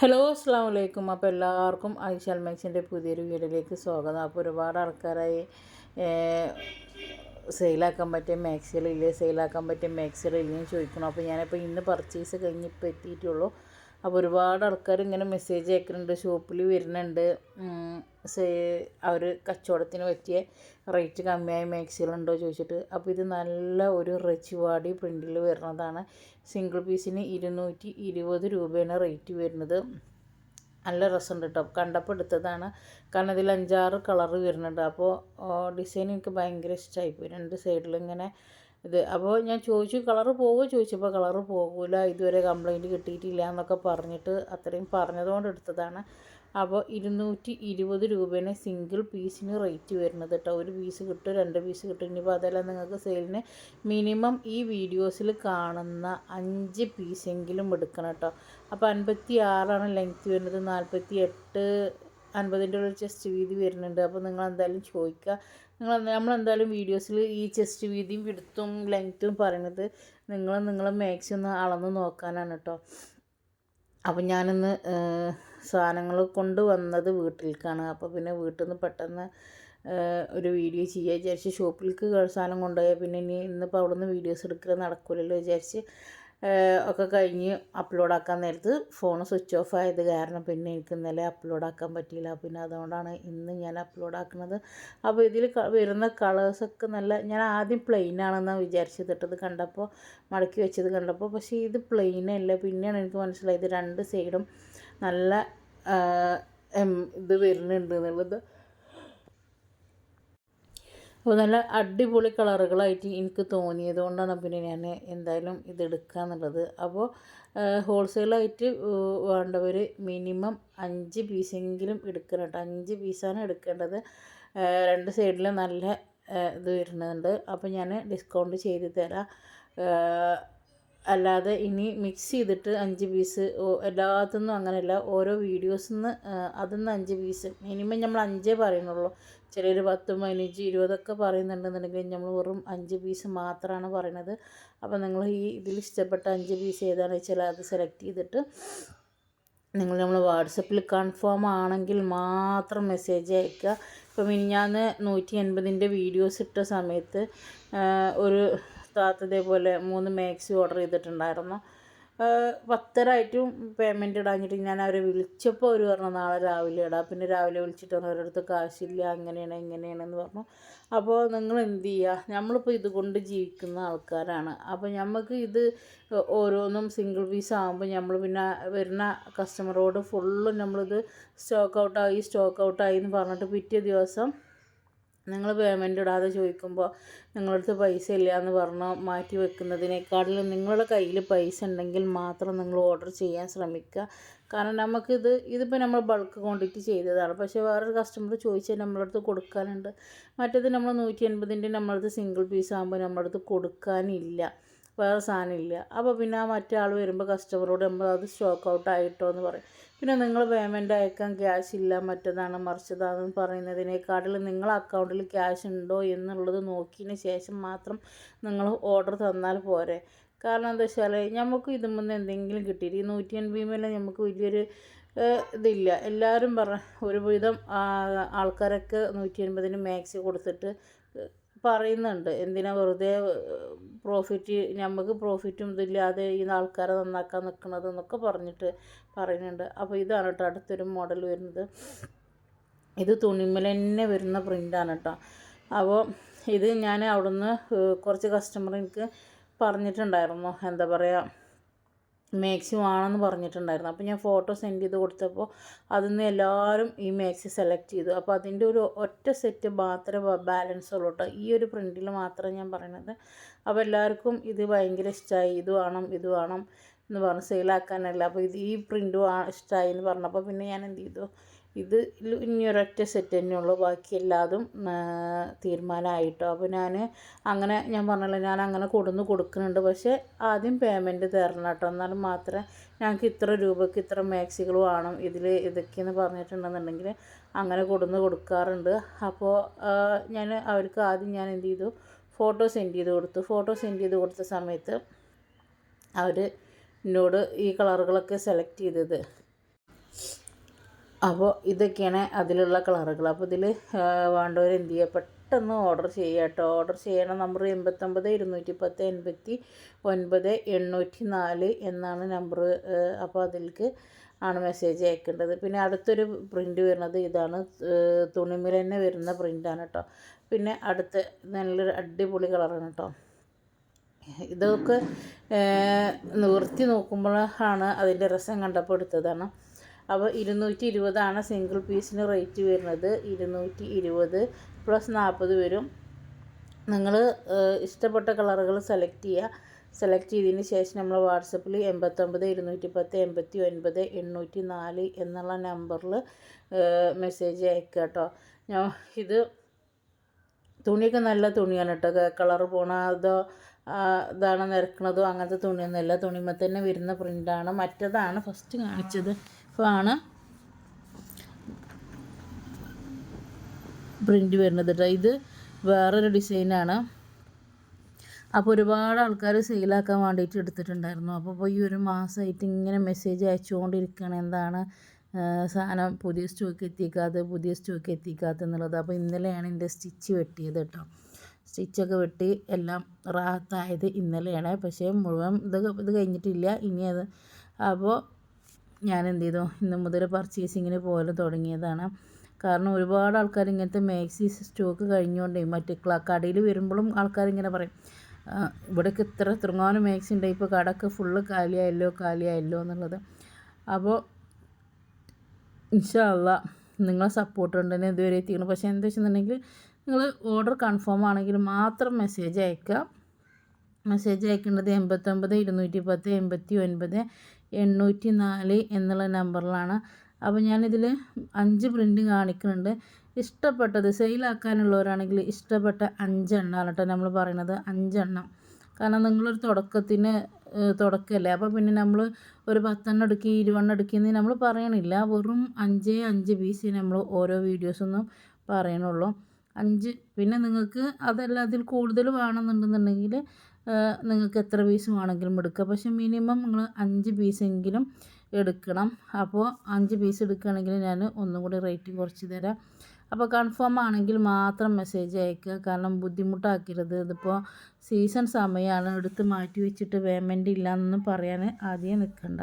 Hello അസ്സാം വലൈക്കും അപ്പോൾ എല്ലാവർക്കും ഐഷാൽ മാക്സിന്റെ പുതിയൊരു വീഡിയോയിലേക്ക് സ്വാഗതം. അപ്പോൾ ഒരുപാട് ആൾക്കാരായി സെയിലാക്കാൻ പറ്റിയ മാക്സികളില്ലേ സെയിലാക്കാൻ പറ്റിയ മാക്സികളില്ലെന്ന് ചോദിക്കണം അപ്പോൾ ഞാനിപ്പോൾ ഇന്ന് പർച്ചേസ് കഴിഞ്ഞ് ഇപ്പോൾ എത്തിയിട്ടുള്ളൂ. അപ്പോൾ ഒരുപാട് ആൾക്കാർ ഇങ്ങനെ മെസ്സേജ് അയക്കുന്നുണ്ട് ഷോപ്പിൽ വരുന്നുണ്ട്. അവർ കച്ചവടത്തിന് പറ്റിയ റേറ്റ് കമ്മിയായ മാക്സികളുണ്ടോ ചോദിച്ചിട്ട്. അപ്പോൾ ഇത് നല്ല ഒരു റച്ചുവാടി പ്രിന്റിൽ വരുന്നതാണ്. സിംഗിൾ പീസിന് ഇരുന്നൂറ്റി ഇരുപത് രൂപയാണ് റേറ്റ് വരുന്നത്. നല്ല രസമുണ്ട് കേട്ടോ കണ്ടപ്പോൾ എടുത്തതാണ്. കാരണം ഇതിൽ അഞ്ചാറ് കളർ വരുന്നുണ്ട്. അപ്പോൾ ഡിസൈൻ എനിക്ക് ഭയങ്കര ഇഷ്ടമായിപ്പോയി രണ്ട് സൈഡിലിങ്ങനെ ഇത് അപ്പോൾ ഞാൻ ചോദിച്ചു കളറ് പോകുമോ ചോദിച്ചപ്പോൾ കളറ് പോകില്ല ഇതുവരെ കംപ്ലൈന്റ് കിട്ടിയിട്ടില്ല എന്നൊക്കെ പറഞ്ഞിട്ട് അത്രയും പറഞ്ഞതുകൊണ്ട് എടുത്തതാണ്. അപ്പോൾ ഇരുന്നൂറ്റി ഇരുപത് രൂപയാണ് സിംഗിൾ പീസിന് റേറ്റ് വരുന്നത് കേട്ടോ ഒരു പീസ് കിട്ടും രണ്ട് പീസ് കിട്ടും. ഇനിയിപ്പോൾ അതെല്ലാം നിങ്ങൾക്ക് സെയിലിന് മിനിമം ഈ വീഡിയോസിൽ കാണുന്ന അഞ്ച് പീസെങ്കിലും എടുക്കണം കേട്ടോ അപ്പോൾ അൻപത്തി ആറാണ് ലെങ്ത് വരുന്നത്. നാൽപ്പത്തി എട്ട് അൻപതിന്റെ ഒരു ചെസ്റ്റ് വീതി വരുന്നുണ്ട്. അപ്പോൾ നിങ്ങൾ എന്തായാലും ചോദിക്കുക. നിങ്ങൾ നമ്മളെന്തായാലും വീഡിയോസിൽ ഈ ചെസ്റ്റ് വീതിയും വിടുത്തും ലെങ്ത്തും പറയുന്നത് നിങ്ങൾ നിങ്ങളെ മാക്സി ഒന്ന് അളന്ന് നോക്കാനാണ് കേട്ടോ അപ്പം ഞാനിന്ന് സാധനങ്ങൾ കൊണ്ടുവന്നത് വീട്ടിലേക്കാണ് അപ്പോൾ പിന്നെ വീട്ടിൽ നിന്ന് പെട്ടെന്ന് ഒരു വീഡിയോ ചെയ്യുക വിചാരിച്ച് ഷോപ്പിലേക്ക് സാധനം കൊണ്ടുപോയാൽ പിന്നെ ഇനി ഇന്നിപ്പോൾ അവിടെ നിന്ന് വീഡിയോസ് എടുക്കുക നടക്കില്ലല്ലോ വിചാരിച്ച് ഒക്കെ കഴിഞ്ഞ് അപ്ലോഡ് ആക്കാൻ നേരത്ത് ഫോൺ സ്വിച്ച് ഓഫ് ആയത് കാരണം പിന്നെ എനിക്ക് ഇന്നലെ അപ്ലോഡ് ആക്കാൻ പറ്റിയില്ല. പിന്നെ അതുകൊണ്ടാണ് ഇന്ന് ഞാൻ അപ്ലോഡ് ആക്കുന്നത്. അപ്പോൾ ഇതിൽ വരുന്ന കളേഴ്സൊക്കെ നല്ല ഞാൻ ആദ്യം പ്ലെയിൻ ആണെന്നാണ് വിചാരിച്ചത്. ഇട്ടത് കണ്ടപ്പോൾ മടക്കി വെച്ചത് കണ്ടപ്പോൾ പക്ഷേ ഇത് പ്ലെയിൻ അല്ല. പിന്നെയാണ് എനിക്ക് മനസ്സിലായത് രണ്ട് സൈഡും നല്ല ഇത് വരുന്നുണ്ട് എന്നുള്ളത്. അപ്പോൾ നല്ല അടിപൊളി കളറുകളായിട്ട് എനിക്ക് തോന്നിയത് കൊണ്ടാണ് പിന്നെ ഞാൻ എന്തായാലും ഇത് എന്നുള്ളത്. അപ്പോൾ ഹോൾസെയിലായിട്ട് വേണ്ടവർ മിനിമം അഞ്ച് പീസെങ്കിലും എടുക്കണം കേട്ടോ. അഞ്ച് പീസാണ് എടുക്കേണ്ടത്. രണ്ട് സൈഡിലും നല്ല ഇത് വരുന്നുണ്ട്. അപ്പോൾ ഞാൻ ഡിസ്കൗണ്ട് ചെയ്ത് തരാം. അല്ലാതെ ഇനി മിക്സ് ചെയ്തിട്ട് അഞ്ച് പീസ് എല്ലാത്തുനിന്നും അങ്ങനെയല്ല. ഓരോ വീഡിയോസിൽ നിന്ന് അതിൽ നിന്ന് അഞ്ച് പീസ്. മിനിമം നമ്മൾ അഞ്ചേ പറയുന്നുള്ളൂ. ചിലർ പത്ത് പതിനഞ്ച് ഇരുപതൊക്കെ പറയുന്നുണ്ടെന്നുണ്ടെങ്കിൽ നമ്മൾ വെറും അഞ്ച് പീസ് മാത്രമാണ് പറയണത് അപ്പോൾ നിങ്ങൾ ഈ ഇതിൽ ഇഷ്ടപ്പെട്ട അഞ്ച് പീസ് ഏതാണെന്ന് വെച്ചാൽ അത് സെലക്ട് ചെയ്തിട്ട് നിങ്ങൾ നമ്മൾ വാട്സപ്പിൽ കൺഫേം ആണെങ്കിൽ മാത്രം മെസ്സേജ് അയക്കുക. ഇപ്പം മിനിഞ്ഞാന്ന് നൂറ്റി എൺപതിന്റെ വീഡിയോസ് ഇട്ട സമയത്ത് ഒരു താത്തതേപോലെ മൂന്ന് മാക്സി ഓർഡർ ചെയ്തിട്ടുണ്ടായിരുന്നു. പത്തരായിട്ടും പേയ്മെന്റ് ഇടാഞ്ഞിട്ട് ഞാൻ അവരെ വിളിച്ചപ്പോൾ അവർ പറഞ്ഞു നാളെ രാവിലെ ഇടാം. പിന്നെ രാവിലെ വിളിച്ചിട്ട് അവരുടെ അടുത്ത് കാശില്ല അങ്ങനെയാണ് ഇങ്ങനെയാണെന്ന് പറഞ്ഞു. അപ്പോൾ നിങ്ങൾ എന്ത് ചെയ്യുക നമ്മളിപ്പോൾ ഇതുകൊണ്ട് ജീവിക്കുന്ന ആൾക്കാരാണ്. അപ്പോൾ നമുക്ക് ഇത് ഓരോന്നും സിംഗിൾ പീസ് ആകുമ്പോൾ നമ്മൾ പിന്നെ വരുന്ന കസ്റ്റമറോട് ഫുള്ളും നമ്മളിത് സ്റ്റോക്ക് ഔട്ടായി സ്റ്റോക്ക് ഔട്ടായി എന്ന് പറഞ്ഞിട്ട് പിറ്റേ ദിവസം നിങ്ങൾ പേയ്മെന്റ് ഇടാതെ ചോദിക്കുമ്പോൾ നിങ്ങളടുത്ത് പൈസ ഇല്ല എന്ന് പറഞ്ഞ് മാറ്റി വെക്കുന്നതിനേക്കാളും നിങ്ങളുടെ കയ്യിൽ പൈസ ഉണ്ടെങ്കിൽ മാത്രം നിങ്ങൾ ഓർഡർ ചെയ്യാൻ ശ്രമിക്കുക. കാരണം നമുക്കിത് ഇതിപ്പോൾ നമ്മൾ ബൾക്ക് ക്വാണ്ടിറ്റി ചെയ്തതാണ്. പക്ഷേ വേറൊരു കസ്റ്റമർ ചോദിച്ചാൽ നമ്മളടുത്ത് കൊടുക്കാനുണ്ട്. മറ്റേത് നമ്മൾ നൂറ്റി എൺപതിന്റെ നമ്മളടുത്ത് സിംഗിൾ പീസ് ആകുമ്പോൾ നമ്മളടുത്ത് കൊടുക്കാനില്ല. വേറെ സാധനമില്ല അപ്പോൾ പിന്നെ ആ മറ്റേ ആൾ വരുമ്പോൾ കസ്റ്റമറോട് നമ്മൾ അത് സ്റ്റോക്ക് ഔട്ട് ആയിട്ടോ എന്ന് പറയും. പിന്നെ നിങ്ങൾ പേയ്മെന്റ് അയക്കാൻ ക്യാഷ് ഇല്ല മറ്റേതാണ് മറിച്ചതാണെന്ന് പറയുന്നതിനേക്കാട്ടിലും നിങ്ങൾ അക്കൗണ്ടിൽ ക്യാഷ് ഉണ്ടോ എന്നുള്ളത് നോക്കിയതിന് ശേഷം മാത്രം നിങ്ങൾ ഓർഡർ തന്നാൽ പോരെ. കാരണം എന്താ വെച്ചാൽ നമുക്ക് ഇതുമ്പോൾ എന്തെങ്കിലും കിട്ടിയിട്ട് ഈ നൂറ്റി എൺപതിമേലെ നമുക്ക് വലിയൊരു ഇതില്ല. എല്ലാവരും പറ ഒരുവിധം ആൾക്കാരൊക്കെ നൂറ്റി എൺപതിന് മാക്സി കൊടുത്തിട്ട് പറയുന്നുണ്ട്. എന്തിനാ വെറുതെ പ്രോഫിറ്റ് നമുക്ക് പ്രോഫിറ്റും ഇതില്ലാതെ ഈ ആൾക്കാരെ നന്നാക്കാൻ നിൽക്കുന്നത് എന്നൊക്കെ പറഞ്ഞിട്ട് പറയുന്നുണ്ട്. അപ്പോൾ ഇതാണ് കേട്ടോ അടുത്തൊരു മോഡൽ വരുന്നത്. ഇത് തുണിമല തന്നെ വരുന്ന പ്രിന്റാണ് കേട്ടോ അപ്പോൾ ഇത് ഞാൻ അവിടുന്ന് കുറച്ച് കസ്റ്റമർ എനിക്ക് പറഞ്ഞിട്ടുണ്ടായിരുന്നു. എന്താ പറയുക മാക്സി വേണമെന്ന് പറഞ്ഞിട്ടുണ്ടായിരുന്നു. അപ്പോൾ ഞാൻ ഫോട്ടോ സെൻഡ് ചെയ്ത് കൊടുത്തപ്പോൾ അതിൽ നിന്ന് എല്ലാവരും ഈ മാക്സി സെലക്ട് ചെയ്തു. അപ്പോൾ അതിന്റെ ഒരു ഒറ്റ സെറ്റ് മാത്രമേ ബാലൻസ് ഉള്ളൂ കേട്ടോ ഈ ഒരു പ്രിന്റിൽ മാത്രമേ ഞാൻ പറയണത്. അപ്പോൾ എല്ലാവർക്കും ഇത് ഭയങ്കര ഇഷ്ടമായി ഇത് വേണം ഇത് വേണം എന്ന് പറഞ്ഞ് സെയിലാക്കാനല്ല അപ്പോൾ ഇത് ഈ പ്രിന്റ് ഇഷ്ടമായി എന്ന് പറഞ്ഞപ്പോൾ പിന്നെ ഞാൻ എന്ത് ചെയ്തു? ഇത് ഇനിയൊരൊറ്റ സെറ്റ് തന്നെയുള്ളൂ ബാക്കി എല്ലാതും തീരുമാനമായിട്ടോ അപ്പോൾ ഞാൻ അങ്ങനെ ഞാൻ പറഞ്ഞല്ലോ ഞാൻ അങ്ങനെ കൊടുന്ന് കൊടുക്കുന്നുണ്ട്. പക്ഷേ ആദ്യം പേയ്മെന്റ് തരണം കേട്ടോ. എന്നാലും മാത്രമേ ഞങ്ങൾക്ക് ഇത്ര രൂപയ്ക്ക് ഇത്ര മാക്സികൾ വേണം ഇതിൽ ഇതൊക്കെയെന്ന് പറഞ്ഞിട്ടുണ്ടെന്നുണ്ടെങ്കിൽ അങ്ങനെ കൊടുന്ന് കൊടുക്കാറുണ്ട്. അപ്പോൾ ഞാൻ അവർക്ക് ആദ്യം ഞാൻ എന്ത് ചെയ്തു? ഫോട്ടോ സെൻഡ് ചെയ്ത് കൊടുത്തു. ഫോട്ടോ സെൻഡ് ചെയ്ത് കൊടുത്ത സമയത്ത് അവർ എന്നോട് ഈ കളറുകളൊക്കെ സെലക്ട് ചെയ്തത്. അപ്പോൾ ഇതൊക്കെയാണ് അതിലുള്ള കളറുകൾ. അപ്പോൾ ഇതിൽ വേണ്ടവർ എന്ത് ചെയ്യുക പെട്ടെന്ന് ഓർഡർ ചെയ്യുക കേട്ടോ ഓർഡർ ചെയ്യണ നമ്പർ എൺപത്തൊമ്പത് ഇരുന്നൂറ്റി പത്ത് എൺപത്തി ഒൻപത് എണ്ണൂറ്റി നാല് എന്നാണ് നമ്പർ അപ്പോൾ അതിലേക്ക് ആണ് മെസ്സേജ് അയക്കേണ്ടത്. പിന്നെ അടുത്തൊരു പ്രിന്റ് വരുന്നത് ഇതാണ് തുണിമിൽ തന്നെ വരുന്ന പ്രിന്റാണ് കേട്ടോ പിന്നെ അടുത്ത നല്ലൊരു അടിപൊളി കളറാണ് കേട്ടോ ഇതൊക്കെ നിവർത്തി നോക്കുമ്പോഴാണ് അതിന്റെ രസം കണ്ടപ്പോൾ എടുത്തതാണ്. അപ്പോൾ ഇരുന്നൂറ്റി ഇരുപതാണ് സിംഗിൾ പീസിന് റേറ്റ് വരുന്നത്. ഇരുന്നൂറ്റി ഇരുപത് പ്ലസ് നാൽപ്പത് വരും. നിങ്ങൾ ഇഷ്ടപ്പെട്ട കളറുകൾ സെലക്ട് ചെയ്യുക. സെലക്ട് ചെയ്തതിന് ശേഷം നമ്മൾ വാട്സപ്പിൽ എൺപത്തൊമ്പത് ഇരുന്നൂറ്റി പത്ത് എൺപത്തി ഒൻപത് എണ്ണൂറ്റി നാല് എന്നുള്ള നമ്പറിൽ മെസ്സേജ് അയക്കുക കേട്ടോ ഞാൻ ഇത് തുണിയൊക്കെ നല്ല തുണിയാണ് കേട്ടോ കളർ പോണതോ ഇതാണ് നിരക്കണതോ അങ്ങനത്തെ തുണിയൊന്നുമല്ല. തുണിമ തന്നെ വരുന്ന പ്രിന്റാണ് മറ്റതാണ് ഫസ്റ്റ് കാണിച്ചത്. ആണ് പ്രിന്റ് വരുന്നത് കേട്ടോ ഇത് വേറൊരു ഡിസൈനാണ്. അപ്പോൾ ഒരുപാട് ആൾക്കാർ സെയിലാക്കാൻ വേണ്ടിയിട്ട് എടുത്തിട്ടുണ്ടായിരുന്നു. അപ്പോൾ ഇപ്പോൾ ഈ ഒരു മാസമായിട്ട് ഇങ്ങനെ മെസ്സേജ് അയച്ചുകൊണ്ടിരിക്കുകയാണ് എന്താണ് സാധനം പുതിയ സ്റ്റോക്ക് എത്തിക്കാതെ പുതിയ സ്റ്റോക്ക് എത്തിക്കാത്ത എന്നുള്ളത്. അപ്പോൾ ഇന്നലെയാണ് എന്റെ സ്റ്റിച്ച് വെട്ടിയത് കേട്ടോ സ്റ്റിച്ചൊക്കെ വെട്ടി എല്ലാം റാത്തായത് ഇന്നലെയാണ്. പക്ഷേ മുഴുവൻ ഇത് ഇത് കഴിഞ്ഞിട്ടില്ല. ഇനി അത് അപ്പോൾ ഞാൻ എന്ത് ചെയ്തു ഇന്ന് മുതൽ പർച്ചേസിങ്ങിന് പോലെ തുടങ്ങിയതാണ്. കാരണം ഒരുപാട് ആൾക്കാർ ഇങ്ങനത്തെ മാക്സി സ്റ്റോക്ക് കഴിഞ്ഞുകൊണ്ടേ മറ്റേ കടയിൽ വരുമ്പോഴും ആൾക്കാർ ഇങ്ങനെ പറയും ഇവിടേക്ക് ഇത്ര തൃങ്ങാനും മാക്സി ഉണ്ടായി ഇപ്പോൾ കടക്ക് ഫുള്ള് കാലിയായല്ലോ കാലിയായല്ലോ എന്നുള്ളത്. അപ്പോൾ ഇൻഷാല്ല നിങ്ങളെ സപ്പോർട്ട് ഉണ്ടെന്ന് ഇതുവരെ എത്തിക്കണം. പക്ഷേ എന്താ വെച്ചിട്ടുണ്ടെങ്കിൽ നിങ്ങൾ ഓർഡർ കൺഫേം ആണെങ്കിൽ മാത്രം മെസ്സേജ് അയക്കുക മെസ്സേജ് അയക്കേണ്ടത് എൺപത്തൊമ്പത് ഇരുന്നൂറ്റി പത്ത് എൺപത്തി ഒൻപത് എണ്ണൂറ്റി നാല് എന്നുള്ള നമ്പറിലാണ്. അപ്പോൾ ഞാനിതിൽ അഞ്ച് പ്രിന്റ് കാണിക്കുന്നുണ്ട്. ഇഷ്ടപ്പെട്ടത് സെയിലാക്കാനുള്ളവരാണെങ്കിൽ ഇഷ്ടപ്പെട്ട അഞ്ചെണ്ണമാണ് കേട്ടോ നമ്മൾ പറയുന്നത് അഞ്ചെണ്ണം. കാരണം നിങ്ങളൊരു തുടക്കത്തിന് തുടക്കമല്ലേ? അപ്പോൾ പിന്നെ നമ്മൾ ഒരു പത്തെണ്ണം എടുക്കി ഇരുപെണ്ണം എടുക്കിയെന്ന് നമ്മൾ പറയണില്ല. വെറും അഞ്ചേ അഞ്ച് പീസ് നമ്മൾ ഓരോ വീഡിയോസൊന്നും പറയണുള്ളൂ. അഞ്ച്. പിന്നെ നിങ്ങൾക്ക് അതല്ല അതിൽ കൂടുതൽ വേണമെന്നുണ്ടെന്നുണ്ടെങ്കിൽ നിങ്ങൾക്ക് എത്ര പീസ് വേണമെങ്കിലും എടുക്കുക പക്ഷേ മിനിമം നിങ്ങൾ അഞ്ച് പീസെങ്കിലും എടുക്കണം. അപ്പോൾ അഞ്ച് പീസ് എടുക്കുകയാണെങ്കിൽ ഞാൻ ഒന്നും കൂടി റേറ്റ് കുറച്ച് തരാം. അപ്പോൾ കൺഫേം ആണെങ്കിൽ മാത്രം മെസ്സേജ് അയക്കുക. കാരണം ബുദ്ധിമുട്ടാക്കരുത്. ഇതിപ്പോൾ സീസൺ സമയമാണ്. എടുത്ത് മാറ്റി വെച്ചിട്ട് പേയ്മെന്റ് ഇല്ലയെന്നൊന്നും പറയാൻ ആദ്യം നിൽക്കണ്ട.